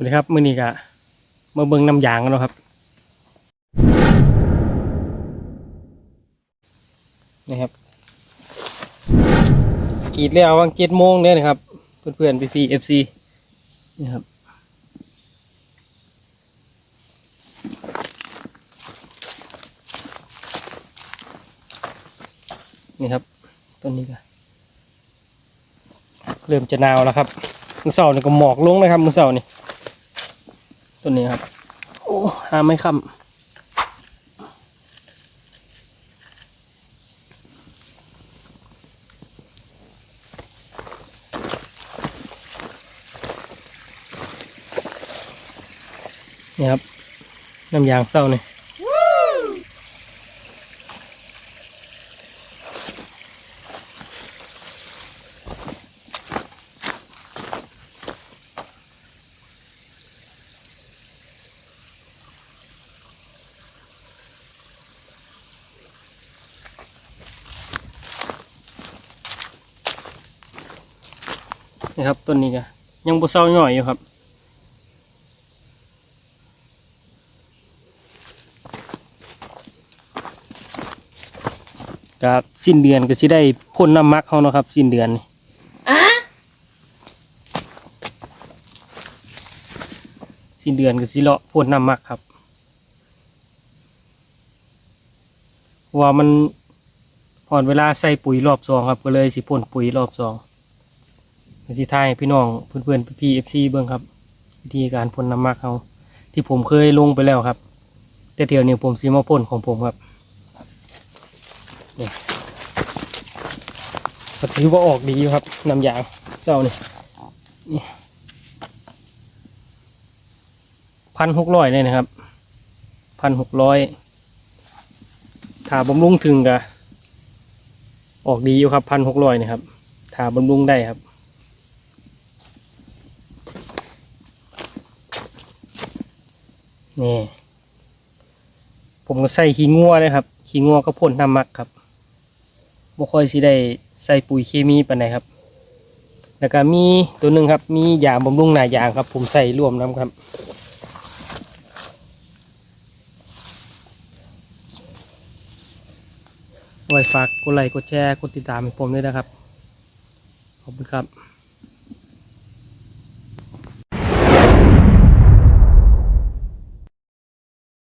วัสดีครับมื้อนี้ก็มาเบิ่งน้ำยางกันเนาะครับนี่ครับกรีดแล้ววังเจ็ดโมงเนี่ยนะครับ เพื่อนๆพี่ๆเอฟซีนี่ครับนี่ครับต้นนี้ก็เริ่มจะหนาวแล้วครับมือเสาร์นี่ก็หมอกลงนะครับมือเสาร์นี่ ต้นนี้ครับ โอ้หาไม่ค่ำนี่ครับน้ำยางเศร้าเนี่ย นี่ครับต้นนี้ก็ยังบ่เศร้าหน่อยอยู่ครับกับสิ้นเดือนก็สิได้พ่นน้ำมักเขาเนาะครับ สิ้นเดือนนี่สิ้นเดือนก็สิเลาะพ่นน้ำมักครับเพราะว่ามันพอนเวลาใส่ปุ๋ยรอบสองครับ ก็เลยสิพ่นปุ๋ยรอบสองก็ สิทายพี่น้องเพื่อนๆพี่เอฟซีเบิ้งครับ วิธีการพ่นน้ำมักเขาที่ผมเคยลงไปแล้วครับ แต่เดี๋ยวนี้ผมสิมาพ่นของผมครับก็ถือว่าออกดีอยู่ครับน้ำยางเจ้านี่นี่พันหกร้อยเลยนะครับพันหกร้อยถ้าบำรุงถึงกะออกดีอยู่ครับพันหกร้อยนะครับถ้าบำรุงได้ครับ นี่ ผมก็ใส่ขี้งัวเลยครับขี้งัวก็พ่นน้ำมักครับบ่ค่อยสิได้ใส่ปุ๋ยเคมีปานใดครับ แล้วก็มีตัวหนึ่งครับ มียาบำรุงหน้ายางครับ ผมใส่ร่วมน้ำครับไว้ฝากกดไลค์กดแชร์กดติดตามให้ผมด้วยนะครับ ขอบคุณครับ